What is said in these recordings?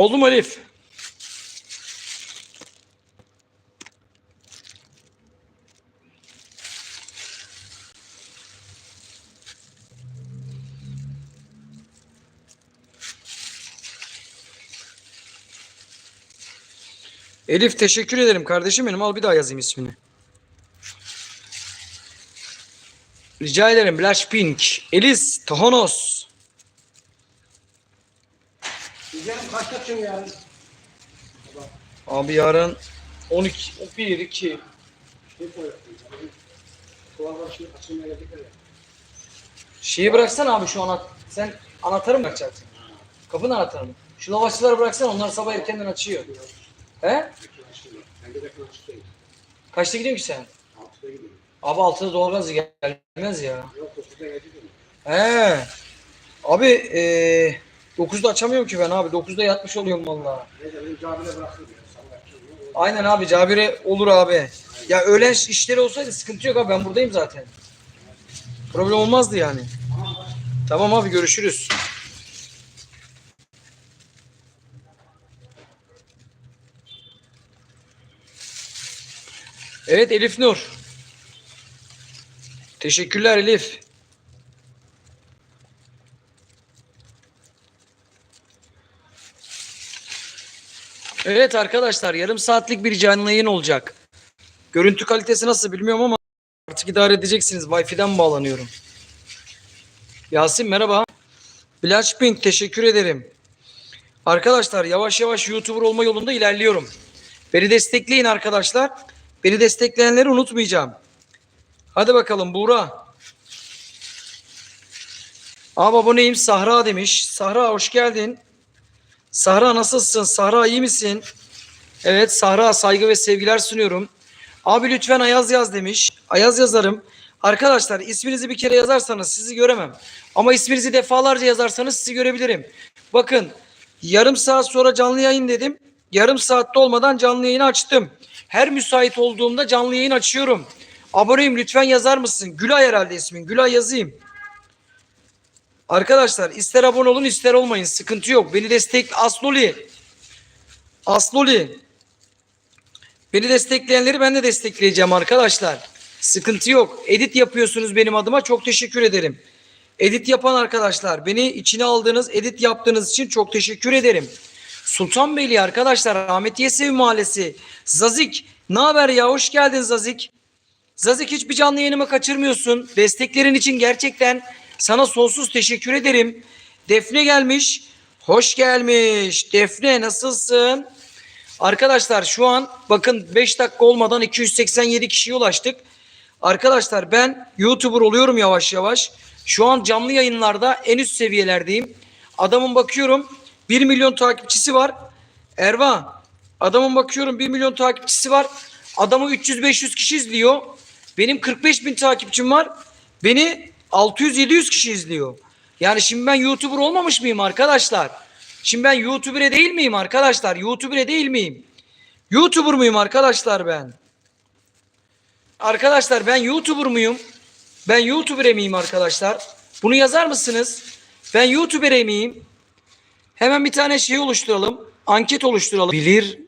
Oldu mu Elif? Elif teşekkür ederim kardeşim benim. Al bir daha yazayım ismini. Rica ederim. Blackpink. Elis Tohonos. Açıyorsun yarın? Abi yarın 12, 1, 2. Şey koyuyorsun. Kulağın başı açılmaya geldik ya. Şeyi bıraksana abi şu anahtar. Sen anahtarı mı bırakacaksın? Kapının anahtarı mı? Şu lavaşçıları bıraksana onlar sabah erkenden açıyor. He? Ben de yakın açıktayım. Kaçta gidiyorsun ki sen? Altıda gidiyorum. Abi 6'da doğalgaz gelmez ya. Yok? He. Abi eee 9'da açamıyorum ki ben abi. 9'da yatmış oluyorum açıyorum. Aynen abi Cabir'e olur abi. Ya öğlen işleri olsaydı sıkıntı yok abi ben buradayım zaten. Problem olmazdı yani. Tamam abi görüşürüz. Evet Elif Nur. Teşekkürler Elif. Evet arkadaşlar yarım saatlik bir canlı yayın olacak. Görüntü kalitesi nasıl bilmiyorum ama artık idare edeceksiniz. Wi-Fi'den bağlanıyorum. Yasin merhaba. Blackpink teşekkür ederim. Arkadaşlar yavaş yavaş YouTuber olma yolunda ilerliyorum. Beni destekleyin arkadaşlar. Beni destekleyenleri unutmayacağım. Hadi bakalım Buğra. Abi aboneyim Sahra demiş. Sahra hoş geldin. Sahra nasılsın? Sahra iyi misin? Evet Sahra saygı ve sevgiler sunuyorum. Abi lütfen Ayaz yaz demiş. Ayaz yazarım. Arkadaşlar isminizi bir kere yazarsanız sizi göremem. Ama isminizi defalarca yazarsanız sizi görebilirim. Bakın yarım saat sonra canlı yayın dedim. Yarım saatte olmadan canlı yayını açtım. Her müsait olduğumda canlı yayın açıyorum. Aboneyim lütfen yazar mısın? Gülay herhalde ismin. Gülay yazayım. Arkadaşlar ister abone olun ister olmayın. Sıkıntı yok. Beni destek Asloli. Asloli. Beni destekleyenleri ben de destekleyeceğim arkadaşlar. Sıkıntı yok. Edit yapıyorsunuz benim adıma. Çok teşekkür ederim. Edit yapan arkadaşlar beni içine aldığınız, edit yaptığınız için çok teşekkür ederim. Sultanbeyli arkadaşlar Ahmet Yesevi Mahallesi. Zazik ne haber ya hoş geldin Zazik. Zazik hiçbir canlı yayınımı kaçırmıyorsun. Desteklerin için gerçekten sana sonsuz teşekkür ederim. Defne gelmiş. Hoş gelmiş. Defne nasılsın? Arkadaşlar şu an bakın 5 dakika olmadan 287 kişiye ulaştık. Arkadaşlar ben YouTuber oluyorum yavaş yavaş. Şu an canlı yayınlarda en üst seviyelerdeyim. Adamın bakıyorum 1 milyon takipçisi var. Erva adamın bakıyorum 1 milyon takipçisi var. Adamı 300-500 kişi izliyor. Benim 45 bin takipçim var. Beni 600-700 kişi izliyor. Yani şimdi ben YouTuber olmamış mıyım arkadaşlar? Şimdi ben YouTuber'e değil miyim arkadaşlar? YouTuber'e değil miyim? YouTuber muyum arkadaşlar ben? Arkadaşlar ben YouTuber muyum? Ben YouTuber'e miyim arkadaşlar? Bunu yazar mısınız? Ben YouTuber'e miyim? Hemen bir tane şey oluşturalım. Anket oluşturalım. Bilir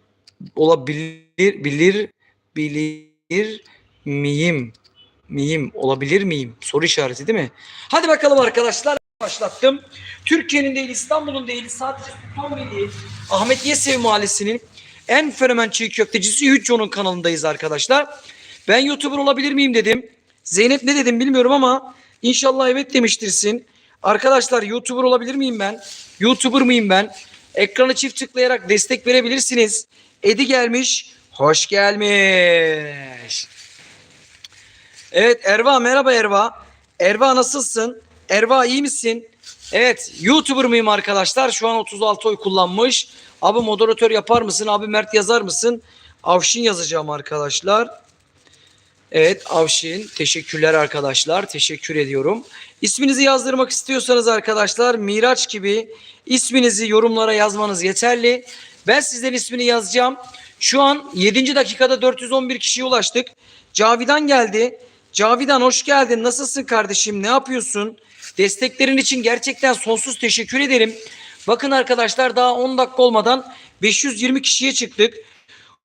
olabilir bilir bilir miyim? Miyim olabilir miyim? Soru işareti değil mi? Hadi bakalım arkadaşlar başlattım. Türkiye'nin değil İstanbul'un değil sadece Sultanbeyli Ahmet Yesevi Mahallesi'nin en fenomen çiğ köftecisi Yücco'nun kanalındayız arkadaşlar. Ben YouTuber olabilir miyim dedim. Zeynep ne dedim bilmiyorum ama inşallah evet demiştirsin. Arkadaşlar YouTuber olabilir miyim ben? YouTuber mıyım ben? Ekranı çift tıklayarak destek verebilirsiniz. Edi gelmiş. Hoş gelmiş. Evet Erva merhaba Erva. Erva nasılsın? Erva iyi misin? Evet YouTuber mıyım arkadaşlar? Şu an 36 oy kullanmış. Abi moderatör yapar mısın? Abi Mert yazar mısın? Avşin yazacağım arkadaşlar. Evet Avşin teşekkürler arkadaşlar. Teşekkür ediyorum. İsminizi yazdırmak istiyorsanız arkadaşlar Miraç gibi isminizi yorumlara yazmanız yeterli. Ben sizden ismini yazacağım. Şu an 7. dakikada 411 kişiye ulaştık. Cavidan geldi. Cavidan hoş geldin. Nasılsın kardeşim? Ne yapıyorsun? Desteklerin için gerçekten sonsuz teşekkür ederim. Bakın arkadaşlar daha 10 dakika olmadan 520 kişiye çıktık.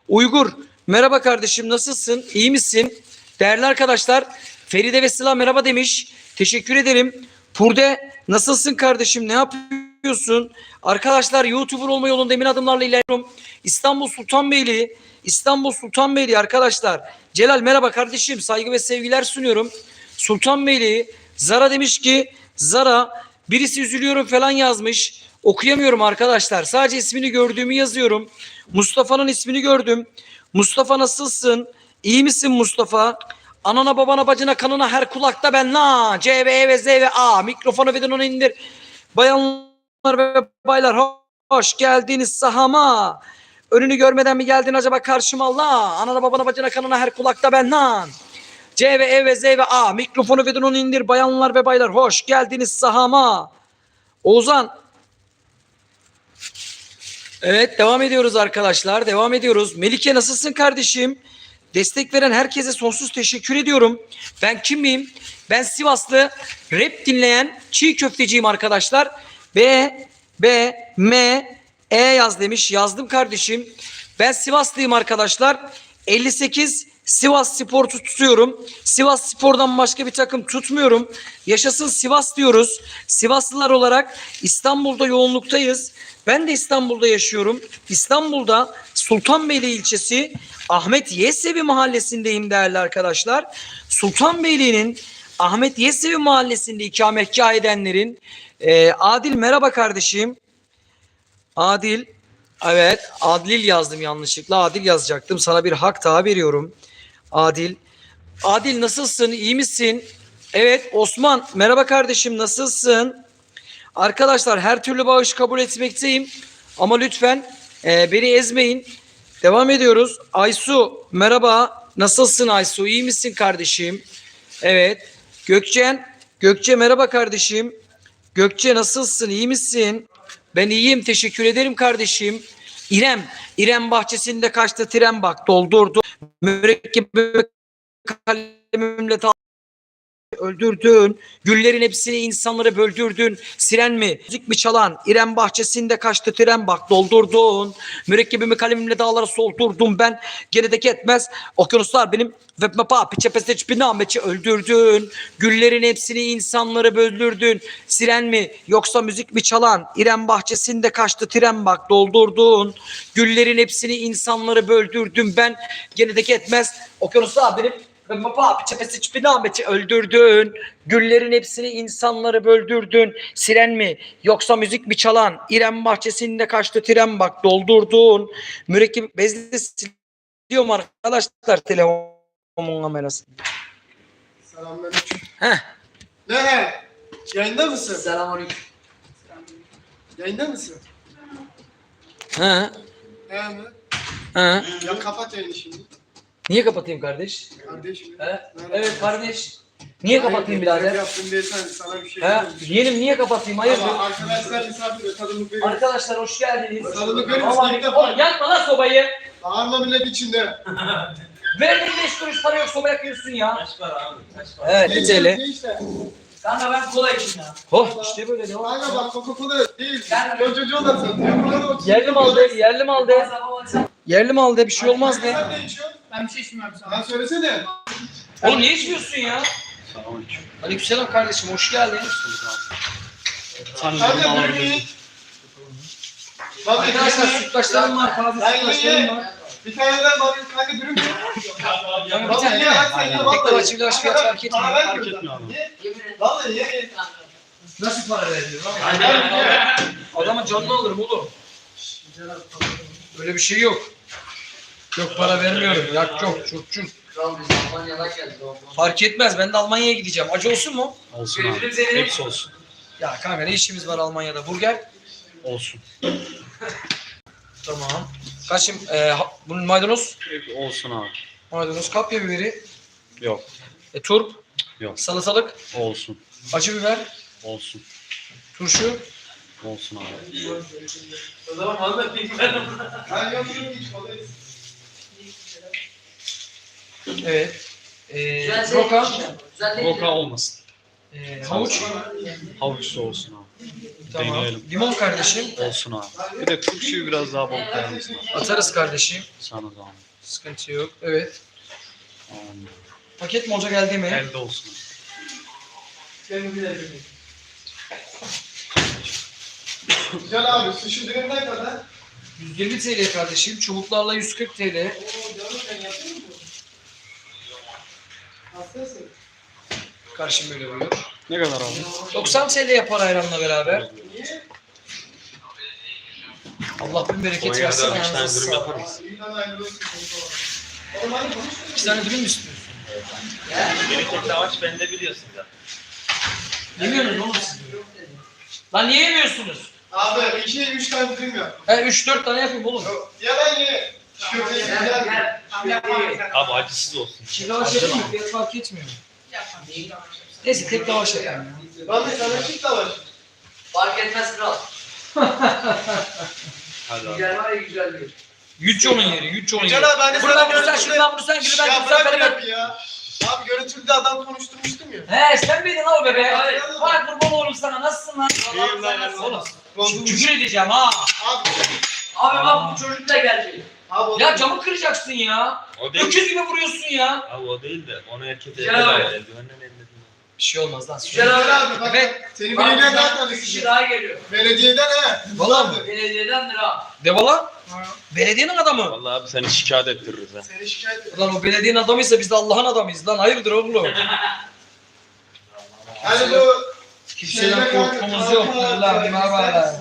Uygur merhaba kardeşim nasılsın? İyi misin? Değerli arkadaşlar Feride ve Sıla merhaba demiş. Teşekkür ederim. Purde nasılsın kardeşim? Ne yapıyorsun? Arkadaşlar YouTuber olma yolunda emin adımlarla ilerliyorum. İstanbul Sultanbeyli, İstanbul Sultanbeyli arkadaşlar. Celal merhaba kardeşim. Saygı ve sevgiler sunuyorum. Sultanbeyli Zara demiş ki Zara birisi üzülüyorum falan yazmış. Okuyamıyorum arkadaşlar. Sadece ismini gördüğümü yazıyorum. Mustafa'nın ismini gördüm. Mustafa nasılsın? İyi misin Mustafa? Anana babana bacına kanına her kulakta ben la. C ve E ve Z ve A. Mikrofonu ve onu indir. Bayanlar ve baylar ho- hoş geldiniz sahama. Önünü görmeden mi geldin acaba karşıma Allah? Anana babana bacına kanına her kulakta ben lan. C ve E ve Z ve A. Mikrofonu ve onu indir. Bayanlar ve baylar hoş geldiniz sahama. Oğuzhan Evet devam ediyoruz arkadaşlar. Devam ediyoruz. Melike nasılsın kardeşim? Destek veren herkese sonsuz teşekkür ediyorum. Ben kimim? Ben Sivaslı rap dinleyen çiğ köfteciyim arkadaşlar. B, B, M, E yaz demiş. Yazdım kardeşim. Ben Sivaslıyım arkadaşlar. 58 Sivas Spor tutuyorum. Sivas Spor'dan başka bir takım tutmuyorum. Yaşasın Sivas diyoruz. Sivaslılar olarak İstanbul'da yoğunluktayız. Ben de İstanbul'da yaşıyorum. İstanbul'da Sultanbeyli ilçesi Ahmet Yesevi mahallesindeyim değerli arkadaşlar. Sultanbeyli'nin Ahmet Yesevi mahallesinde ikametgah edenlerin e, Adil merhaba kardeşim. Adil evet Adil yazdım yanlışlıkla. Adil yazacaktım. Sana bir hak daha veriyorum. Adil. Adil nasılsın? İyi misin? Evet Osman merhaba kardeşim nasılsın? Arkadaşlar her türlü bağış kabul etmekteyim. Ama lütfen e, beni ezmeyin. Devam ediyoruz. Aysu merhaba. Nasılsın Aysu? İyi misin kardeşim? Evet. Gökçen. Gökçe merhaba kardeşim. Gökçe nasılsın? İyi misin? Ben iyiyim. Teşekkür ederim kardeşim. İrem. İrem bahçesinde kaçtı tren bak doldurdu. Mürekkep kalemimle öldürdün. Güllerin hepsini insanları böldürdün. Siren mi? Müzik mi çalan? İrem bahçesinde kaçtı tren bak doldurdun. Mürekkebimi kalemimle dağlara soldurdum ben. Gerideki etmez. Okyanuslar benim ve mapa piçe peseç binameçi öldürdün. Güllerin hepsini insanları böldürdün. Siren mi? Yoksa müzik mi çalan? İrem bahçesinde kaçtı tren bak doldurdun. Güllerin hepsini insanları böldürdüm ben. Gerideki etmez. Okyanuslar benim peseç binameçi öldürdün. Güllerin hepsini insanları böldürdün. Siren mi? Yoksa müzik mi çalan? İrem bahçesinde kaçtı tren bak doldurdun. Mürekkep bezli siliyorum arkadaşlar telefonun kamerasını. Selamünaleyküm. Heh. Ne? Yayında mısın? Selamünaleyküm. Yayında mısın? Ha, He mi? ha. Ya kapat yayını şimdi. Niye kapatayım kardeş? Kardeşim. He? Evet kardeş. Niye kapatayım Hayır, birader? Yaptım diye sen sana bir şey He? demedim. Yeğenim niye kapatayım? Hayırdır? Ama arkadaşlar misafir tadımlık veriyor. Arkadaşlar hoş geldiniz. Tadımlık verir Ama misin? İlk defa. Oğlum yakma lan sobayı. Bağırma millet içinde. Ver 5 kuruş para yok soba yakıyorsun ya. Kaç para abi? Kaç para? Evet Ne 1 TL. işte. Kanka ben kola içeyim ya. Oh işte böyle devam. Kanka bak Coca-Cola değil. Ben- Önce da satıyor. Yerli mal de, yerli mal de. Yerli mal de bir şey olmaz. Sen ne içiyorsun? Ben bir şey içmiyorum abi sana. Lan söylesene. Oğlum niye içmiyorsun ya? Aleykümselam kardeşim hoş geldin. Sen de bir yiyin. Bak Arkadaşlar sütlaçlarım var, taze Ben sütlaçlarım var. Bir taneden bak kanka dürüm. Yani bir tane bak sen ye vallahi. tabaç bir fiyat fark etmiyor. Para vermiyor. Ye. Vallahi ye ye. Nasıl para veriyor? Hadi ye. Adamın canını alırım oğlum. Öyle bir şey yok. Yok para vermiyorum. Yak yok. Çurçun. Fark etmez. Ben de Almanya'ya gideceğim. Acı olsun mu? Olsun abi. Hepsi olsun. Ya kanka ne işimiz var Almanya'da? Burger. Olsun. Tamam. Kaçım? E, ha- bunun maydanoz. Olsun abi. Maydanoz. Kapya biberi. Yok. E, turp. Yok. Salatalık. Olsun. Acı biber. Olsun. Turşu. Olsun abi. O zaman bana da. Ben yok. Evet. E, roka. Roka olmasın. E, havuç. Havuçlu olsun abi. Tamam. Deneyelim. Limon kardeşim. Olsun abi. Bir de turşuyu biraz daha bol koyar mısın? Atarız kardeşim. Sana da abi. Sıkıntı yok. Evet. Tamam. Paket mi olacak geldi mi? Elde olsun. Güzel abi. Sushi dürüm ne kadar? 120 TL kardeşim. Çubuklarla 140 TL. Oo canım sen yapıyor musun? Hastasın. Karşım böyle buyur. Ne kadar abi? 90 TL yapar ayranla beraber. Allah bin bereket versin. da üç tane dürüm yaparız. İki tane dürüm mü istiyorsun? Beni tek lavaş bende biliyorsun ya. Yemiyorsunuz oğlum siz. Lan niye yemiyorsunuz? Abi iki üç tane dürüm yap. He 3-4 tane yapayım oğlum. Ya ben ye. Abi acısız olsun. Mı? Fiyat fark etmiyor. Neyse tek lavaş yapayım ya. Bana sana çift lavaş. Fark etmez kral. Hadi abi. Güzel var ya güzel değil. Yüce onun yeri, yüce onun yeri. Can abi ben de Buradan görüntülü- şuradan bunu sen, gir ben Ya bunu sen, bırak ben ben. rap ya. Abi görüntülü adam konuşturmuştum ya. He sen miydin lan o bebe? Vay kurban olurum sana, nasılsın lan? İyiyim lan? Oğlum, küfür edeceğim ha. Abi. Abi bak bu çocuk da geldi. Abi o Ya camı kıracaksın ya. O değil. Öküz gibi vuruyorsun ya. Abi o değil de onu herkes elde abi. var. Bir şey olmaz lan. Güzel abi. Abi bak. Evet. Seni Bak, belediyeden bir kişi daha geliyor. Belediyeden he. Valla mı? Belediyedendir ha. Devala. Belediyenin adamı. Vallahi abi seni şikayet ettiririz ha. Seni şikayet ediyorum. Lan o belediyenin adamıysa biz de Allah'ın adamıyız lan. Hayırdır oğlum? Hani bu Kimseden korkumuz yok. Lan bir merhaba.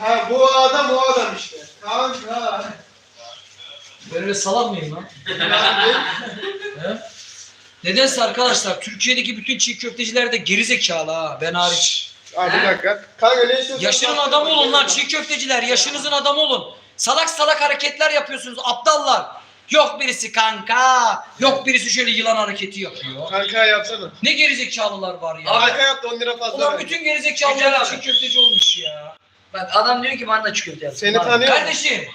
Ha bu adam o adam işte. Kanka. Böyle salak mıyım lan? He? Nedense arkadaşlar Türkiye'deki bütün çiğ köfteciler de geri zekalı ha. Ben hariç. Abi bir dakika. Kanka ne istiyorsun? Yaşının adamı olun lan çiğ köfteciler. Yaşınızın adamı olun. Salak salak hareketler yapıyorsunuz aptallar. Yok birisi kanka. Yok birisi şöyle yılan hareketi yapıyor. Kanka yapsana. Ne gerizekalılar var ya. Kanka yaptı 10 lira fazla. Ulan ver. bütün gerizekalılar çiğ köfteci olmuş ya. Bak adam diyor ki bana da çikolata yapsın. Seni Bak. tanıyor. Kardeşim.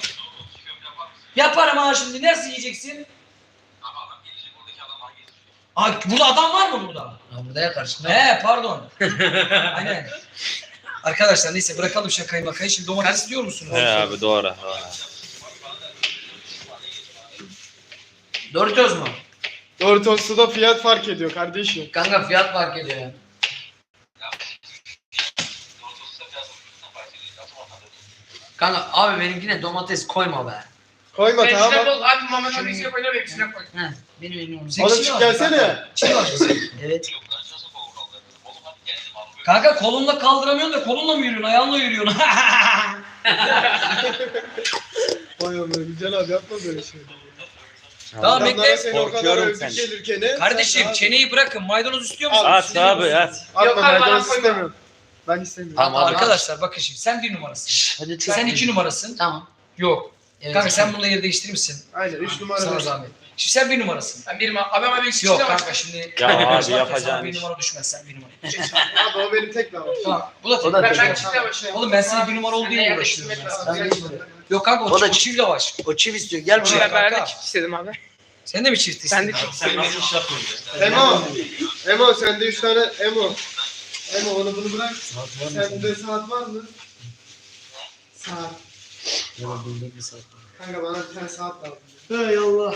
Yaparım ha şimdi. Nasıl yiyeceksin? Aa, burada adam var mı burada? Ha, burada ya karşında. He pardon. Aynen. Arkadaşlar neyse bırakalım şakayı makayı. Şimdi domates diyor musunuz? He abi doğru. Ha. Doritos mu? Doritos'ta da fiyat fark ediyor kardeşim. Kanka fiyat fark ediyor ya. Kanka abi benimkine domates koyma be. Koyma tamam mı? Abi Muhammed abi içine koy ne içine koy. Heh, benim elim onu. Oğlum çık gelsene. Çiğ var mı? Evet. Kanka kolunla kaldıramıyorsun da kolunla mı yürüyorsun? Ayağınla yürüyorsun. Koy onu güzel abi yapma böyle şey. tamam Adamlara bekle. seni o kadar Korkuyorum övdük gelirken. Kardeşim çeneyi bırakın. Maydanoz istiyor musun? At abi at. Atma Yok abi, ben bana maydanoz koyma. istemiyorum. Ben istemiyorum. Tamam abi. Arkadaşlar bakın şimdi sen bir numarasın. Hadi Sen iki numarasın. Tamam. Yok. Evet, Kanka sen bununla yer değiştirir misin? Aynen 3 numara. Sana zahmet. Şimdi sen bir numarasın. Ben birim abi ama bir içine Yok kanka şimdi. Ya abi, sana yapacağın bir iş. numara düşmez sen bir numara. Abi o benim tek lavaş. Tamam. Bu da O da tek. tek. Ben ben çifte başlayayım. Oğlum ben sana bir numara olduğu Sen de yerleştirmek uğraşıyorum. ben. Ben. Yok kanka o, O da o çift lavaş. O çift istiyor. Gel Çift. buraya. Ben, ben de çift istedim abi. Sen de mi çift Ben de istedin? çift yapıyorsun? Emo. Emo sende 3 tane Emo. Emo onu bunu bırak. Sende saat var mı? Saat. Kanka bana bir tane saat lazım. Hay Allah.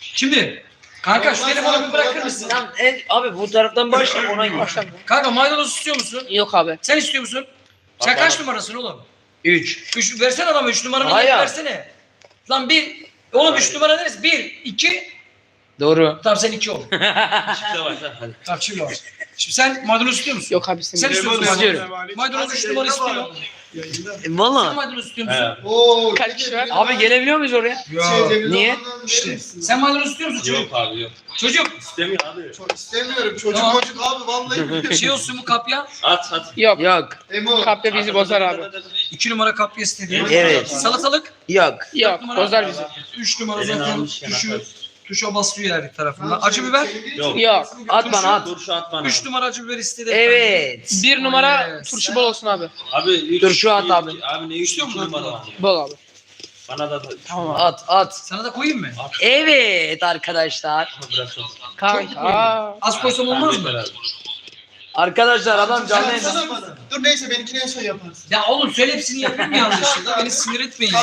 Şimdi kanka şu telefonu bir bırakır bırak mısın? Tamam en, abi bu taraftan başla ona gir. Kanka maydanoz istiyor musun? Yok abi. Sen istiyor musun? Sen kaç numarasın oğlum? 3. Üç, versene adama 3 numaranı Hayır. versene. Lan bir, oğlum 3 numara neresi? 1, 2, Doğru. tamam sen 2 ol. Çifte var tamam şimdi var. Şimdi sen maydanoz istiyor musun? Yok abi Sen istemiyorum. istiyor musun? İstiyorum. Maydanoz 3 numara istiyor. E, Sen Valla. maydanoz istiyor musun? Oo. Kaç kişi var? Abi gelebiliyor muyuz oraya? Şey, Niye? İşte. Sen maydanoz istiyor musun çocuk? Yok abi yok. Çocuk. İstemiyor abi. Çok istemiyorum. Çocuk Tamam. çocuk abi vallahi. Şey olsun mu kapya? At at. Yok. Yok. Emo. Kapya bizi bozar abi. 2 numara kapya istedi. Evet. Salatalık? Yok. Yok bozar bizi. 3 numara Elini zaten almış koy. Tuşa basıyor her tarafından. Acı biber? Yok. Yok. At bana at. Turşu at bana. 3 numara acı biber istedi. Evet. Bir numara Yes. turşu bol olsun abi. Abi üç, Dur şu at iki- abi. Abi ne üç İstiyor musun? numara var. Bol abi. Bana da Tamam abi. At at. Sana da koyayım mı? Evet arkadaşlar. Çok. Kanka. Aa. Az koysam olmaz mı? Arkadaşlar adam canlı yayında. Bana. Dur neyse benimkini en son yaparsın. Ya oğlum söyle hepsini yapayım yanlışlıkla. Beni sinir etmeyin ya.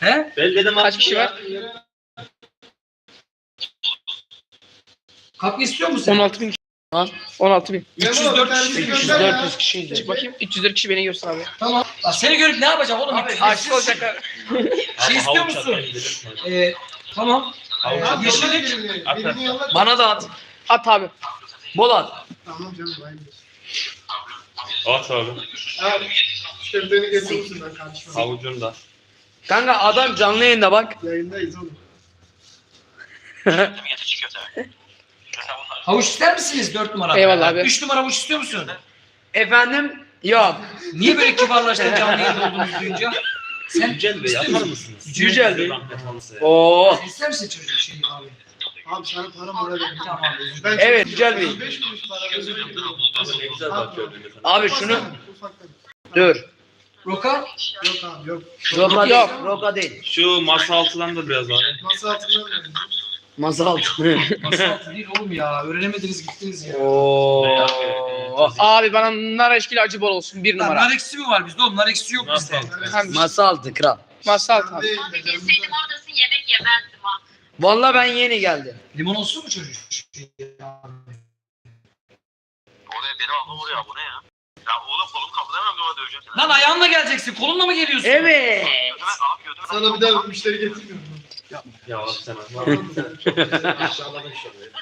He? Ben dedim Kaç kişi var? Kapı istiyor musun sen? 16 bin kişi. 16 bin. Memo, 304 bir tanesini kişi, gönder ya. 400 kişiydi. Çık bakayım. 304 kişi beni görsün abi. Tamam. Ya seni görüp ne yapacağım oğlum? Abi aşık olacak abi. Şey istiyor musun? Ee, tamam. Abi, Ee, yeşillik. Bana da at. At abi. Bol at. Tamam canım aynı. At abi. Abi köfteni getirirsin ben kardeşim. Havucunda. Kanka adam canlı yayında bak. Yayındayız oğlum. Havuç ister misiniz 4 numara? Eyvallah abi. 3 numara havuç istiyor musun? Efendim? Yok. Niye böyle kibarlaştın canlı yayında olduğunuzu duyunca? Sen Yücel Bey yapar mısınız? Yücel Bey. Oo. İster misin çocuğun şeyi abi? Abi sana para mara verdim. Tamam abi. Ben Evet, Yücel Bey. 35 kuruş para verdim. Ama ne güzel bakıyor öyle falan. Abi şunu dur. Roka? Yok abi yok. Roka Yok. değil. Roka değil. Şu masa altından da biraz abi. Masa altından verdim. Masa altı. Masa altı değil oğlum ya. Öğrenemediniz gittiniz ya. Oo. Abi bana nar eşkili acı bol olsun. Bir Lan numara. nar eksi mi var bizde oğlum? Nar eksi yok bizde. Hem Masa altı kral. masa altı Ben abi. değil, ben Bilseydim oradasın yemek yemezdim ha. Vallahi ben yeni geldim. Limon olsun mu çocuk? Oraya benim aklım oraya bu ne ya? Ya oğlum kolum kapıda hemen kafa döveceğim seni. Lan ayağınla geleceksin. Kolunla mı geliyorsun? Evet. Götüme, abi götüme. Sana bir daha müşteri getirmiyorum. Ya abi sen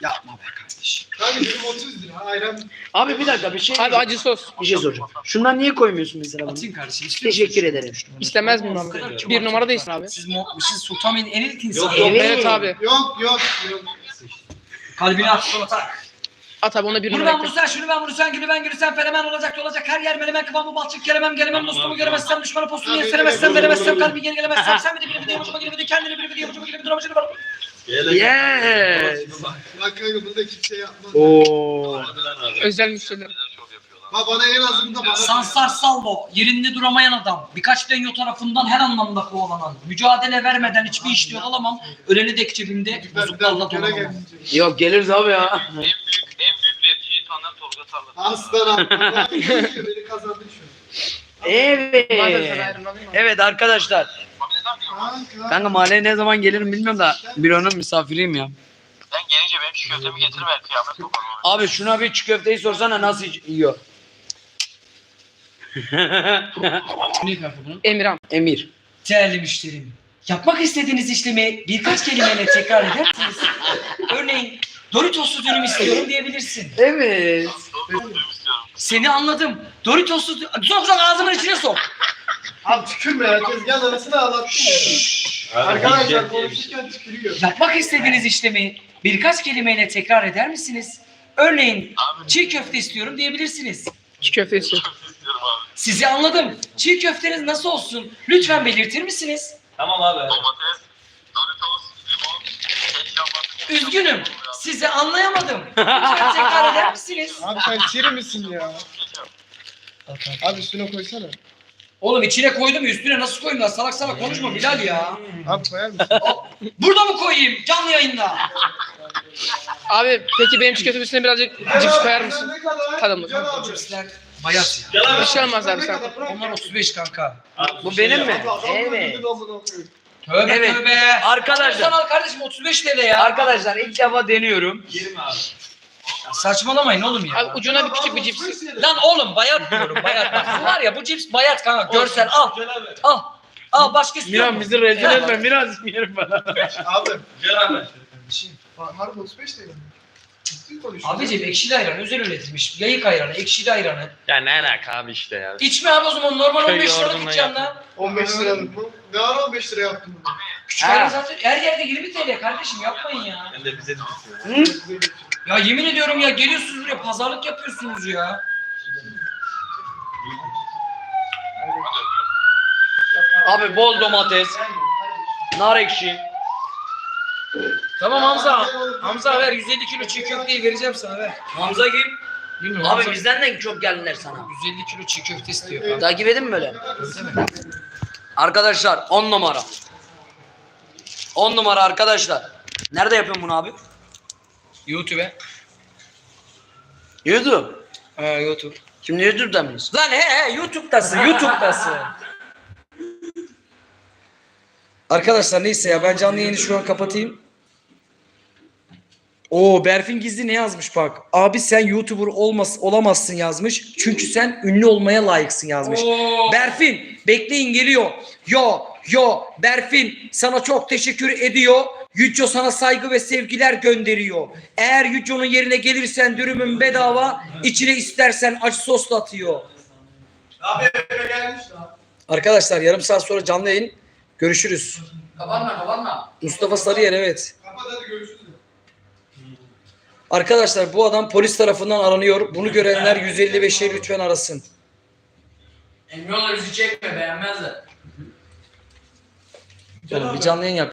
Yapma be kardeşim. Kanka benim 30 lira ayran. Abi bir dakika bir şey Abi acı sos. bir şey soracağım. Şundan niye koymuyorsun mesela bunu? Atayım kardeşim. istiyor musun? Teşekkür ederim. İstemez miyim abi? Bir numara değilsin abi. Siz, mo siz Sultan Bey'in en elit insanı. Yok, Evet. Evet abi. Yok yok yok. Kalbine at sonra tak. At abi ona bir Bunu numara ben bunu ekle. sen, şunu ben bunu sen, günü ben günü sen, fenomen olacak da olacak. Her yer menemen kıvamı balçık gelemem gelemem dostumu göremezsem düşmanı postumu evet, veremezsem kalbi geri gelemezsem sen de bir video hoşuma gibi de kendini bir video hoşuma gibi de amacını var. Yes. Bak kanka burada kimse yapmaz. Oo. Özel müşteriler. Ha bana en azından bana. Sansar Salvo, yerinde duramayan adam, birkaç denyo tarafından her anlamda kovalanan, mücadele vermeden hiçbir iş yol alamam, öleni de cebimde, bozuklarla dolanamam. Yok geliriz abi ya. En büyük, en büyük rapçi Taner Tolga. Aslan abi. Beni şu. Evet. Evet arkadaşlar. Kanka. Kanka mahalleye ne zaman gelirim bilmiyorum da bir onun misafiriyim ya. Ben gelince benim şu köftemi getirme kıyamet koparım. Abi şuna bir çiğ köfteyi sorsana nasıl yiyor? Ne kadar bunun? Emirhan. Emir. Değerli müşterim, yapmak istediğiniz işlemi birkaç kelimeyle tekrar edersiniz. Örneğin, Doritoslu dürüm istiyorum diyebilirsin. Evet. Seni anladım. Doritoslu dü- sok sok ağzımın içine sok. Abi tükürme ya. Tezgahın arasına ağlattın ya. Arkadaşlar konuşurken tükürüyor. Yapmak istediğiniz işlemi birkaç kelimeyle tekrar eder misiniz? Örneğin çiğ köfte istiyorum diyebilirsiniz. Çiğ köfte istiyorum. Sizi anladım. Çiğ köfteniz nasıl olsun? Lütfen belirtir misiniz? Tamam abi. Domates, Doritos, limon, ketçap. Üzgünüm. Sizi anlayamadım. Lütfen tekrar eder misiniz? Abi sen çiri misin ya? Abi üstüne koysana. Oğlum içine koydum üstüne nasıl koyayım lan? Salak salak konuşma Bilal ya. Abi koyar mısın? Burada mı koyayım? Canlı yayında. Abi peki benim çiğ köftemin üstüne birazcık cips koyar mısın? Tadımlık. Cipsler bayat ya. Abi. Bir şey olmaz abi sen. Onlar 35 kanka. Abi, Bu bir şey benim yap. mi? Evet. Tövbe Evet. tövbe. Arkadaşlar. Sen al kardeşim 35 TL ya. Arkadaşlar ilk defa deniyorum. Girme abi. Ya saçmalamayın oğlum ya. Abi ucuna bir küçük bir cips. Lan oğlum bayat diyorum bayat. Bak bu var ya bu cips bayat kanka görsel al al. Al başka istiyor Miran bizi rezil etme. Miran yerim bana. Abi. Gel abi. Harbi 35 değil mi? Abicim ekşili ayran özel üretilmiş. Yayık ayranı, ekşili ayranı. Ya ne alaka abi işte ya. İçme abi o zaman normal Köy 15 liralık yoğurdundan içeceğim lan. 15 liralık mı? Ne ara 15 lira yaptın bunu? Küçük Ha. ayran zaten her yerde 20 TL kardeşim yapmayın ya. Sen de bize diyorsun ya. Ya yemin ediyorum ya geliyorsunuz buraya pazarlık yapıyorsunuz ya. Abi bol domates. Nar ekşi. Tamam Hamza. Hamza ver 150 kilo çiğ köfteyi vereceğim sana ver. Hamza kim? Bilmiyorum Abi Hamza bizden de çok geldiler sana. 150 kilo çiğ köfte istiyor. Takip edin mi böyle? Arkadaşlar 10 numara. 10 numara arkadaşlar. Nerede yapıyorsun bunu abi? YouTube'e. YouTube. Ha YouTube. Şimdi YouTube'da mıyız? Lan he he YouTube'dasın YouTube'dasın. Arkadaşlar neyse ya ben canlı yayını şu an kapatayım. Oo Berfin Gizli ne yazmış bak. Abi sen YouTuber olmaz, olamazsın yazmış. Çünkü sen ünlü olmaya layıksın yazmış. Berfin bekleyin geliyor. Yo yo Berfin sana çok teşekkür ediyor. Yüco sana saygı ve sevgiler gönderiyor. Eğer Yüco'nun yerine gelirsen dürümün bedava, içine istersen acı sos da atıyor. Arkadaşlar yarım saat sonra canlı yayın. Görüşürüz. Kapatma kapatma. Mustafa Sarıyer evet. Kapat hadi görüşürüz. Arkadaşlar bu adam polis tarafından aranıyor. Bunu görenler 155'e lütfen arasın. Emre bizi çekme beğenmezler. Oğlum bir canlı yayın yap.